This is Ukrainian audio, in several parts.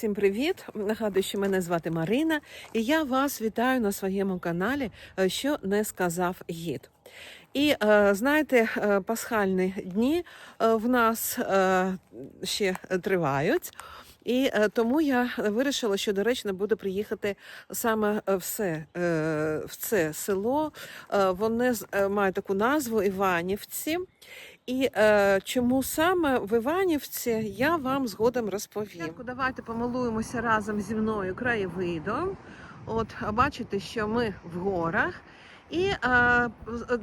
Всім привіт! Нагадую, що мене звати Марина, і я вас вітаю на своєму каналі, е, що не сказав гід. І е, знаєте, е, пасхальні дні в нас ще тривають. І тому я вирішила, що доречно буде приїхати саме в в це село. Воно має таку назву Іванівці. І е, чому саме в Іванівці, я вам згодом розповім. Давайте помилуємося разом зі мною краєвидом. От бачите, що ми в горах. І е,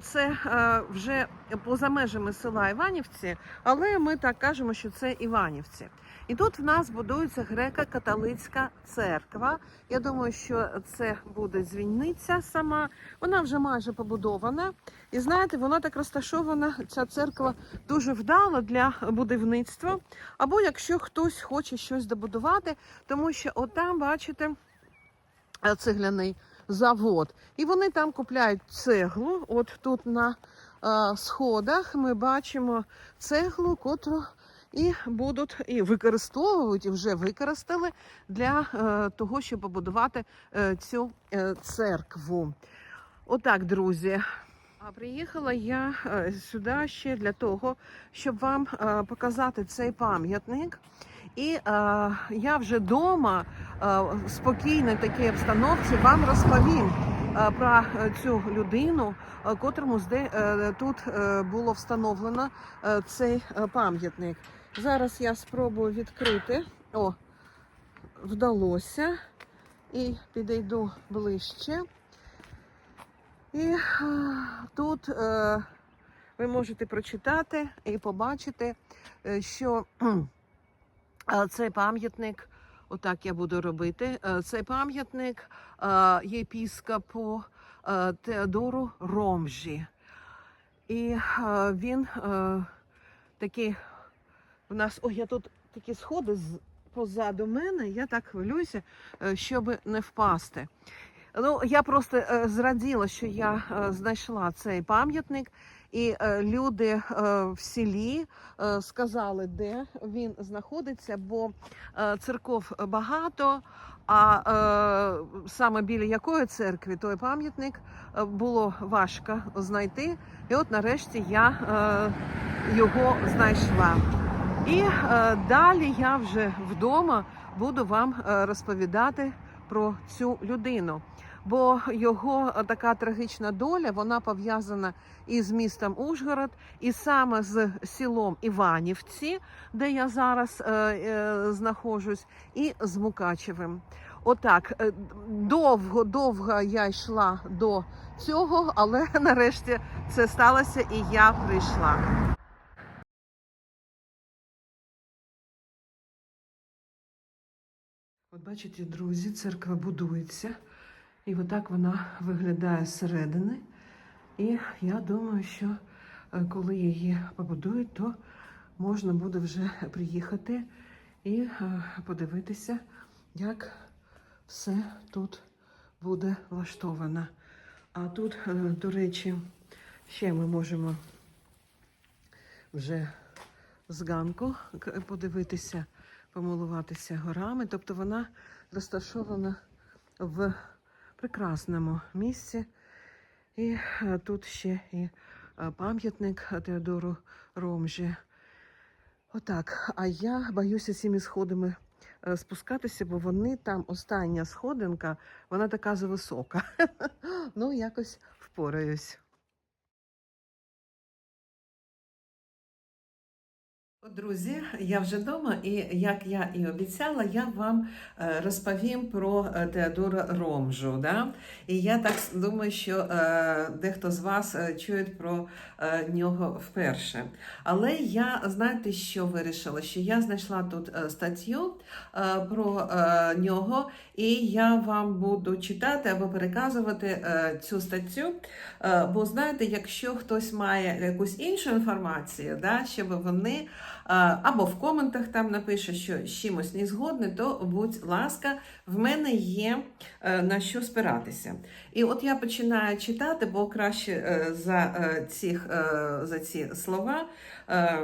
це е, вже поза межами села Іванівці, але ми так кажемо, що це Іванівці. І тут в нас будується греко-католицька церква. Я думаю, що це буде дзвіниця сама. Вона вже майже побудована. І знаєте, вона так розташована, ця церква дуже вдала для будівництва. Або якщо хтось хоче щось добудувати, тому що отам, бачите, е, цегляний завод. І вони там купляють цеглу. От тут на е, сходах ми бачимо цеглу, котру і будуть і використовують, і вже використали для е, того, щоб побудувати е, цю е, церкву. Отак, друзі. А приїхала я е, сюди ще для того, щоб вам е, показати цей пам'ятник. І е, я вже вдома е, в спокійній такій обстановці вам розповім е, про цю людину, котрому тут було встановлено цей пам'ятник. Зараз я спробую відкрити. О, вдалося. І підійду ближче. І тут ви можете прочитати і побачити, що цей пам'ятник, отак я буду робити, е, цей пам'ятник е, єпіскопу е, Теодору Ромжі. І він такий, у нас, ой, я тут такі сходи позаду мене, я так хвилююся, щоб не впасти. Ну, я просто зраділа, що я знайшла цей пам'ятник, і е, люди е, в селі е, сказали, де він знаходиться, бо церков багато. А е, саме біля якої церкви той пам'ятник було важко знайти. І от нарешті я е, його знайшла. І е, далі я вже вдома буду вам розповідати про цю людину. Бо його е, така трагічна доля вона пов'язана із містом Ужгород, і саме з селом Іванівці, де я зараз е, е, знаходжусь, і з Мукачевим. Отак, е, довго, довго я йшла до цього, але нарешті це сталося, і я прийшла. От бачите, друзі, церква будується. І отак вона виглядає зсередини. І я думаю, що е, коли її побудують, то можна буде вже приїхати і е, подивитися, як все тут буде влаштовано. А тут, е, до речі, ще ми можемо вже зганку к- подивитися, помилуватися горами. Тобто вона розташована в прекрасному місці. І е, тут ще і е, пам'ятник Теодору Ромжі. Отак. А я боюся цими сходами е, спускатися, бо вони там остання сходинка, вона така зависока. Ну, якось впораюсь. Друзі, я вже вдома, і як я і обіцяла, я вам е, розповім про е, Теодора Ромжу. Да? І я так думаю, що е, дехто з вас чує про нього вперше. Але я знаєте, що вирішила? Що я знайшла тут статтю про нього, і я вам буду читати або переказувати цю статтю. Бо знаєте, якщо хтось має якусь іншу інформацію, да, щоб вони або в коментах там напише, що з чимось не згодне, то будь ласка, в мене є е, на що спиратися. І от я починаю читати, бо краще е, за, е, е, за ці слова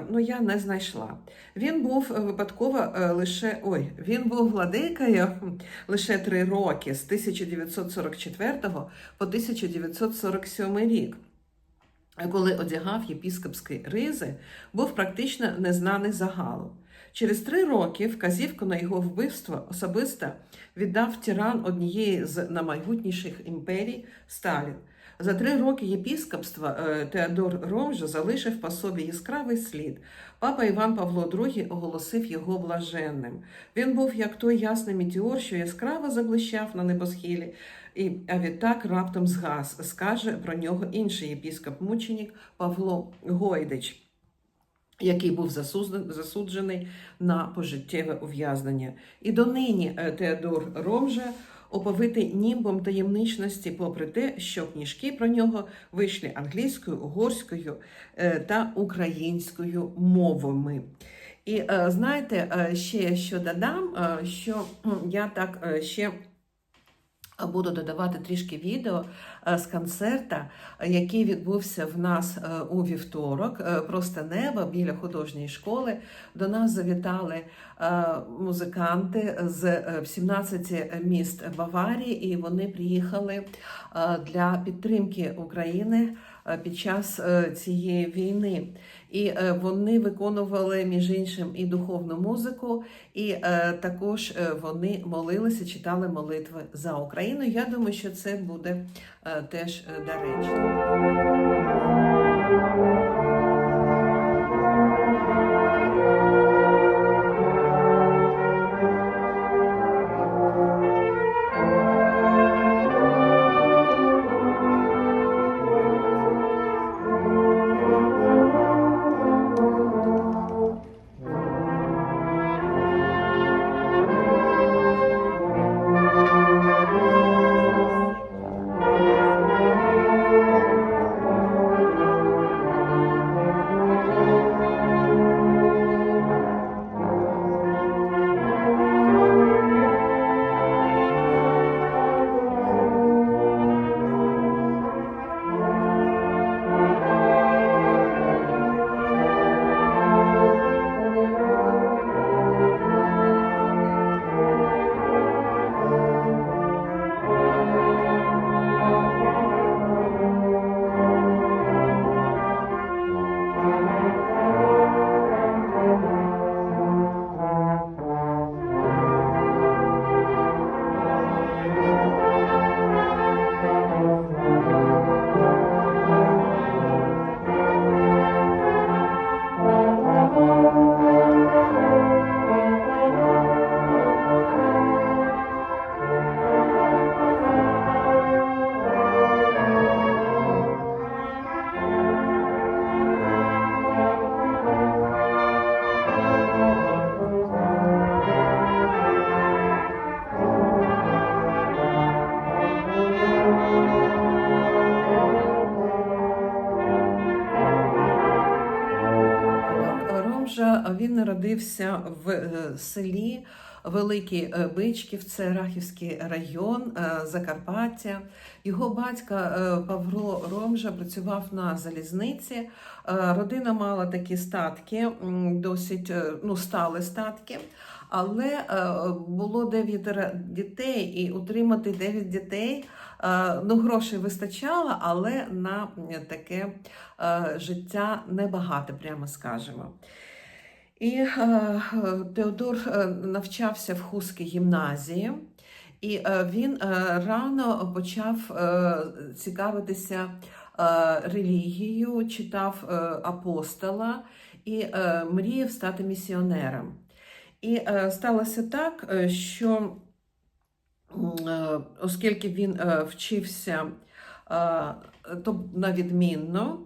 ну, я не знайшла. Він був випадково лише ой, він був владикою лише три роки з 1944 по 1947 рік. Коли одягав єпіскопські ризи, був практично незнаний загалу. Через три роки вказівку на його вбивство особисто віддав тиран однієї з наймайбутніших імперій Сталін. За три роки єпіскопства е, Теодор Ромжа залишив по собі яскравий слід. Папа Іван Павло II оголосив його блаженним. Він був як той ясний метеор, що яскраво заблищав на небосхилі, і, а відтак раптом згас, скаже про нього інший єпіскоп-мученик Павло Гойдич який був засуджений на пожиттєве ув'язнення. І донині е, Теодор Ромжа оповитий німбом таємничності, попри те, що книжки про нього вийшли англійською, угорською е, та українською мовами. І е, знаєте, е, ще що додам, що я так ще буду додавати трішки відео е, з концерта, який відбувся в нас е, у вівторок. е, Просто небо біля художньої школи. До нас завітали музиканти з е, 17 міст Баварії, і вони приїхали для підтримки України під час е, цієї війни. І е, вони виконували між іншим і духовну музику, і е, також е, вони молилися, читали молитви за Україну. Я думаю, що це буде е, теж даречно. Він народився в е, селі Великі е, Бичків, це Рахівський район е, Закарпаття. Його батько Павло Ромжа працював на залізниці. Родина мала такі статки, досить ну, стали статки. Але було дев'ятеро дітей, і утримати дев'ять дітей ну, грошей вистачало, але на таке життя небагато, прямо скажемо. І е, Теодор е, навчався в Хуській гімназії, і е, він рано почав цікавитися релігією, читав апостола і мріяв стати місіонером. І сталося так, що оскільки він вчився то на відмінно,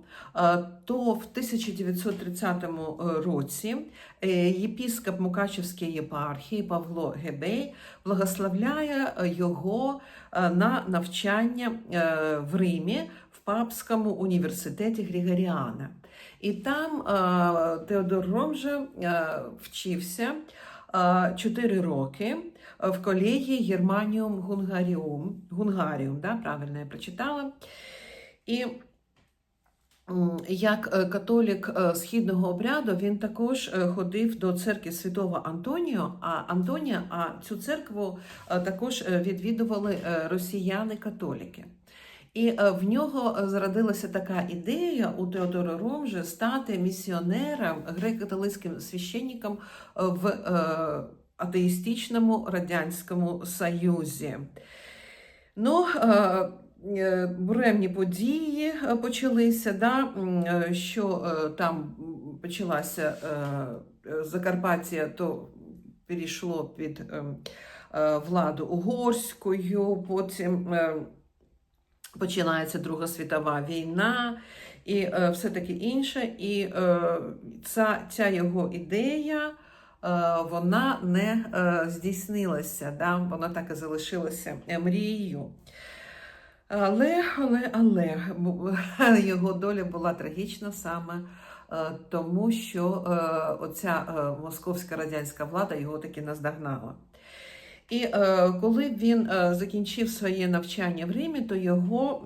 то в 1930 році єпіскоп Мукачевської єпархії Павло Гебей благословляє е, його е, на навчання е, в Римі в Папському університеті Григоріана. І там е, Теодор Ромжа е, вчився е, 4 роки в колегії Германіум Гунгаріум, Гунгаріум, да, правильно я прочитала. І як е, католік е, східного обряду він також е, ходив до церкви святого Антоніо, а Антонія, а цю церкву також відвідували росіяни-католіки. І в нього зародилася така ідея у Теодора Ромжа стати місіонером, греко-католицьким священником в атеїстичному Радянському Союзі. Ну, буремні події е, почалися, да, е, що е, там почалася е, е, Закарпаття, то перейшло під е, е, владу угорською, потім е, починається Друга світова війна і е, все таке інше. І е, ця, ця його ідея. е, Вона не е, здійснилася, да? вона так і залишилася е, мрією. Але, але, але його доля була трагічна саме е, тому, що е, оця е, московська радянська влада його таки наздогнала. І коли він закінчив своє навчання в Римі, то його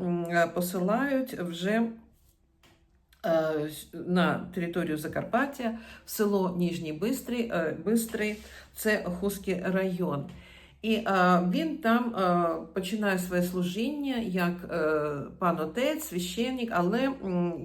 посилають вже на територію Закарпаття в село Ніжній Бистрий, Бистрий це Хузький район. І е, він там е, починає своє служіння як е, пан отець, священник, але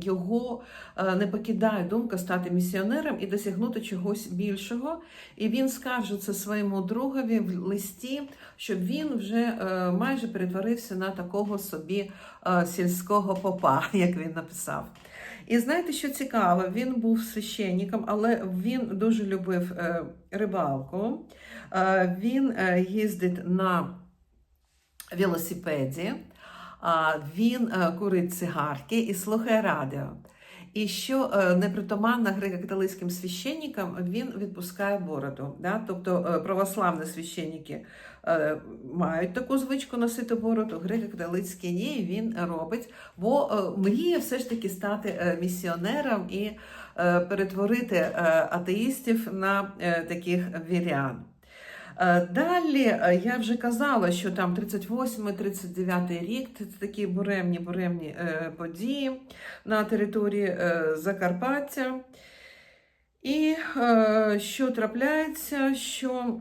його е, не покидає думка стати місіонером і досягнути чогось більшого. І він скаже це своєму другові в листі, щоб він вже е, майже перетворився на такого собі е, сільського попа, як він написав. І знаєте, що цікаво, він був священником, але він дуже любив е, рибалку. Е, він е, їздить на велосипеді, а, він е, курить цигарки і слухає радіо. І що е, непритаманно греко-католицьким священникам, він відпускає бороду. Да? Тобто е, православні священники е, мають таку звичку носити бороду, греко-католицькі ні, він робить, бо е, мріє все ж таки стати е, місіонером і е, перетворити е, атеїстів на е, таких вірян. Е, Далі е, я вже казала, що там 38-39 рік це такі буремні буремні е, події на території Закарпаття. І що трапляється, що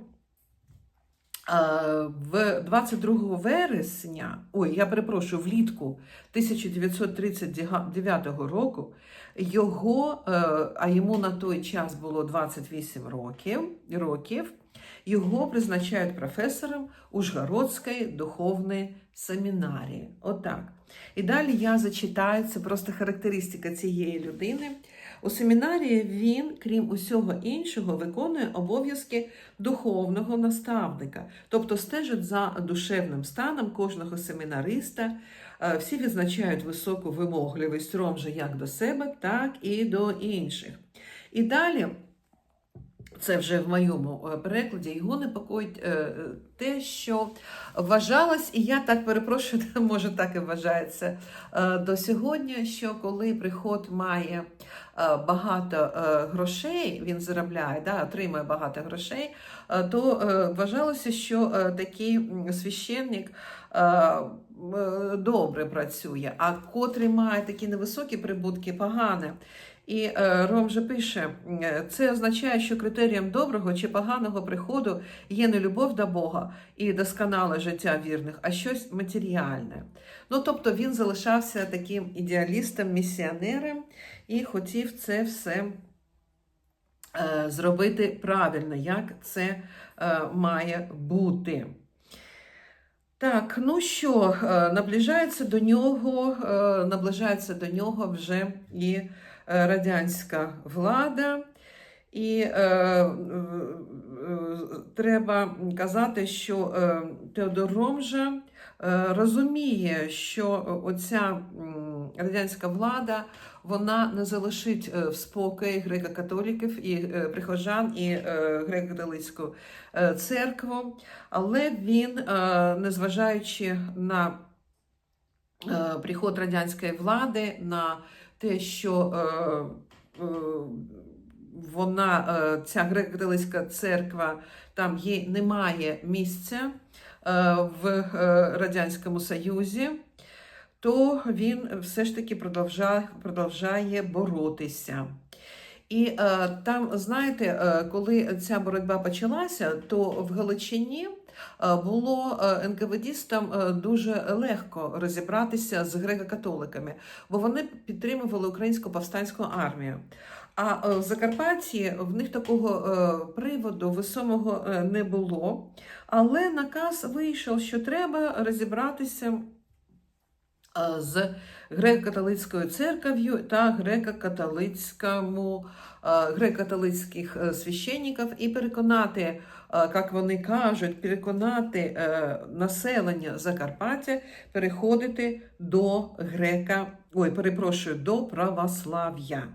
в 22 вересня, ой, я перепрошую, влітку 1939 року його, а йому на той час було 28 років, років його призначають професором Ужгородської духовної семінарії. Отак. І далі я зачитаю, це просто характеристика цієї людини. У семінарії він, крім усього іншого, виконує обов'язки духовного наставника, тобто стежить за душевним станом кожного семінариста. Е, Всі відзначають високу вимогливість Ромжа як до себе, так і до інших. І далі це вже в моєму е, перекладі, його непокоїть е, е, те, що вважалось, і я так перепрошую, може так і вважається до сьогодні, що коли приход має багато грошей, він заробляє, да, отримує багато грошей, то вважалося, що такий священник добре працює, а котрий має такі невисокі прибутки, погане. І е, Ром же пише: е, це означає, що критерієм доброго чи поганого приходу є не любов до Бога і досконале життя вірних, а щось матеріальне. Ну тобто він залишався таким ідеалістом, місіонером і хотів це все е, зробити правильно, як це має бути. Так, ну що, наближається до нього, наближається до нього вже і радянська влада. І е, е, е, треба казати, що е, Теодор Ромжа е, розуміє, що оця радянська влада вона не залишить е, в спокій греко-католиків і е, прихожан і е, греко-католицьку е, церкву, але він, е, незважаючи на е, приход радянської влади, на те, що е, е, вона, е, ця греко-католицька церква, там їй немає місця е, в е, Радянському Союзі, то він все ж таки продовжає, продовжує боротися. І е, там, знаєте, е, коли ця боротьба почалася, то в Галичині було е, НКВДістам е, дуже легко розібратися з греко-католиками, бо вони підтримували українську повстанську армію. А е, в Закарпатті в них такого е, приводу весомого е, не було. Але наказ вийшов, що треба розібратися е, з греко-католицькою церков'ю та греко-католицькому, е, греко-католицьких е, священників і переконати, е, як вони кажуть, переконати населення Закарпаття переходити до грека, ой, перепрошую, до православ'я.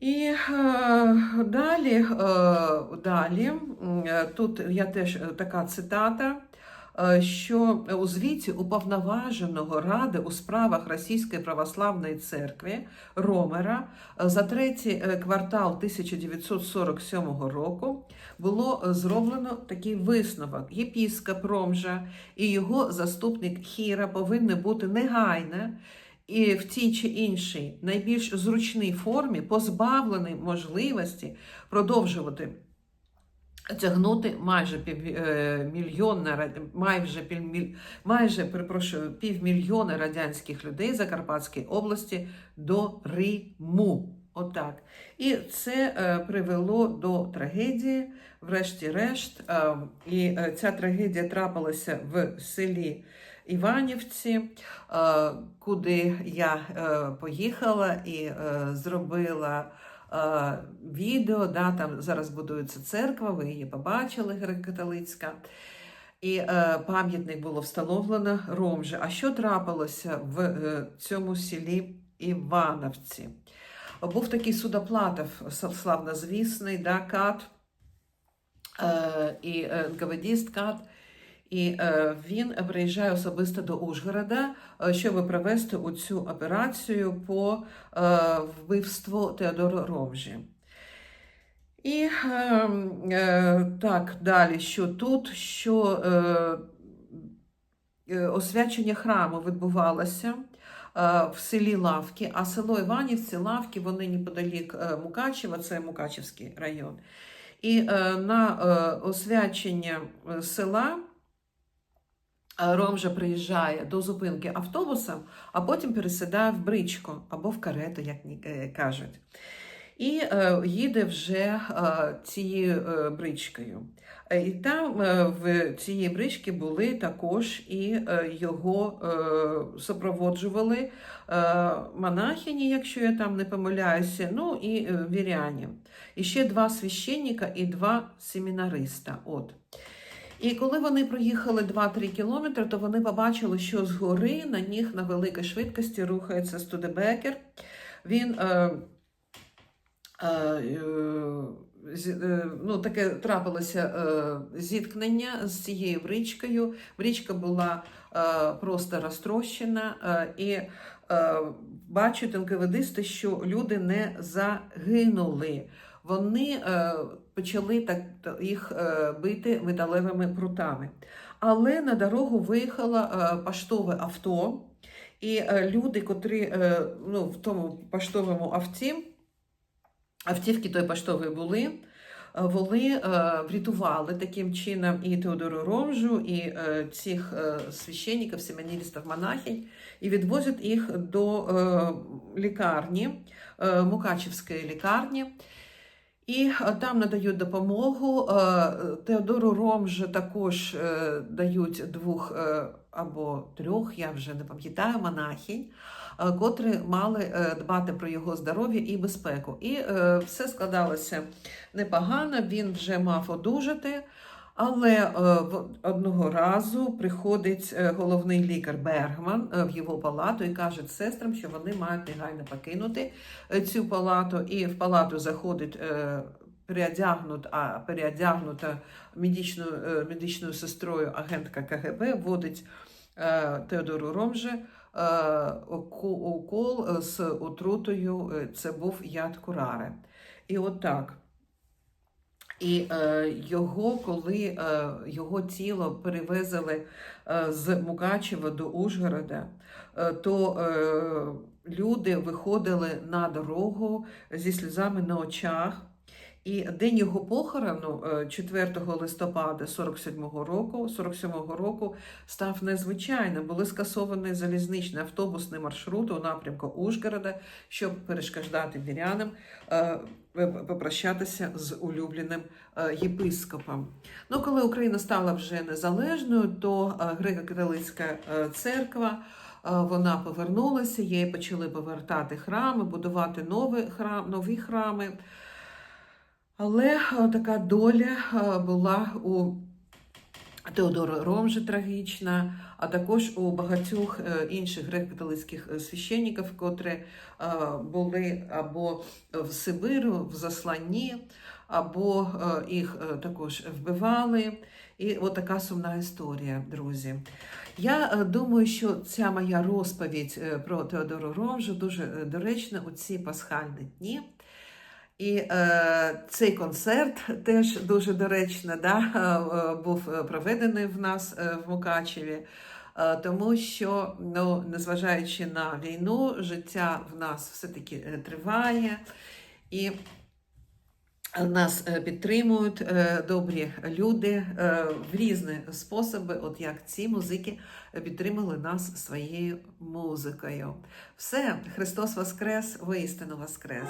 І далі, далі тут я теж така цитата, що у звіті уповноваженого ради у справах Російської православної церкви Ромера е, за третій е, квартал 1947 року було е, зроблено такий висновок. Єпіскоп Ромжа і його заступник Хіра повинні бути негайно і в тій чи іншій найбільш зручній формі позбавлений можливості продовжувати тягнути майже півмільйонна ра- майже півміль, майже перепрошую півмільйона радянських людей Закарпатської області до Риму. Отак. І це е, привело до трагедії, врешті-решт. Е, і е, ця трагедія трапилася в селі Іванівці, е, куди я е, поїхала і е, зробила е, відео. Да, там зараз будується церква, ви її побачили, греко-католицька. І е, пам'ятник було встановлено Ромже. А що трапилося в е, цьому селі Івановці? Був такий судоплатов славнозвісний, да, кат е, і е, НКВДіст кат. І е, він приїжджає особисто до Ужгорода, е, щоб провести цю операцію по е, вбивству Теодора Ромжі. І е, е, так, далі, що тут, що освячення храму відбувалося в селі Лавки, а село Іванівці, Лавки, вони неподалік Мукачева, це Мукачевський район. І на освячення села Ромжа приїжджає до зупинки автобусом, а потім пересідає в бричку або в карету, як е, кажуть. І е, їде вже е, цією е, бричкою. Е, І там е, в цієї брички були також і е, його е, супроводжували е, монахині, якщо я там не помиляюся, ну і е, віряні. І ще два священника і два семінариста. От. І коли вони проїхали 2-3 кілометри, то вони побачили, що згори на них на великій швидкості рухається Студебекер. Він е, е, е, е, ну, таке трапилося е, зіткнення з цією бричкою. Бричка була е, просто розтрощена, е, і е, бачать НКВДисти, що люди не загинули. Вони е, почали так їх е, бити металевими прутами. Але на дорогу виїхало е, поштове авто, і е, люди, котрі ну, в тому поштовому авті, автівки той поштової були, вони врятували таким чином і Теодору Ромжу, і цих священників, семінарістів, монахинь, і відвозять їх до лікарні, Мукачівської лікарні. І е, там надають допомогу. Е, Теодору Ромже також е, дають двох або трьох, я вже не пам'ятаю, монахинь, е, котрі мали дбати про його здоров'я і безпеку. І все складалося непогано, він вже мав одужати. Але е, одного разу приходить е, головний лікар Бергман е, в його палату і каже сестрам, що вони мають негайно покинути цю палату. І в палату заходить е, переодягнут, а переодягнута медичною, медичною сестрою агентка КГБ, вводить Теодору Ромже укол з отрутою. Це був яд курари. І отак. І е, його, коли е, його тіло перевезли е, з Мукачева до Ужгорода, е, то е, люди виходили на дорогу зі сльозами на очах. І день його похорону, е, 4 листопада 47-го року, 47-го року, став незвичайним. Були скасовані залізничний автобусний маршрут у напрямку Ужгорода, щоб перешкоджати вірянам е, попрощатися з улюбленим е, єпископом. Ну, коли Україна стала вже незалежною, то е, греко-католицька е, церква. е, Вона повернулася, їй почали повертати храми, будувати нові храми. Але е, така доля е, була у Теодора Ромжа трагічна, а також у багатьох е, інших греко-католицьких священників, котрі були або в Сибиру, в засланні, або їх також вбивали. І от така сумна історія, друзі. Я думаю, що ця моя розповідь про Теодору Ромжу дуже доречна у ці пасхальні дні. І е, цей концерт теж дуже доречно да, е, е, був е, проведений в нас в Мукачеві, тому що, ну, незважаючи на війну, життя в нас все-таки триває. І нас е, підтримують е, добрі люди е, в різні способи, от як ці музики підтримали нас своєю музикою. Все, Христос Воскрес, воістину Воскрес!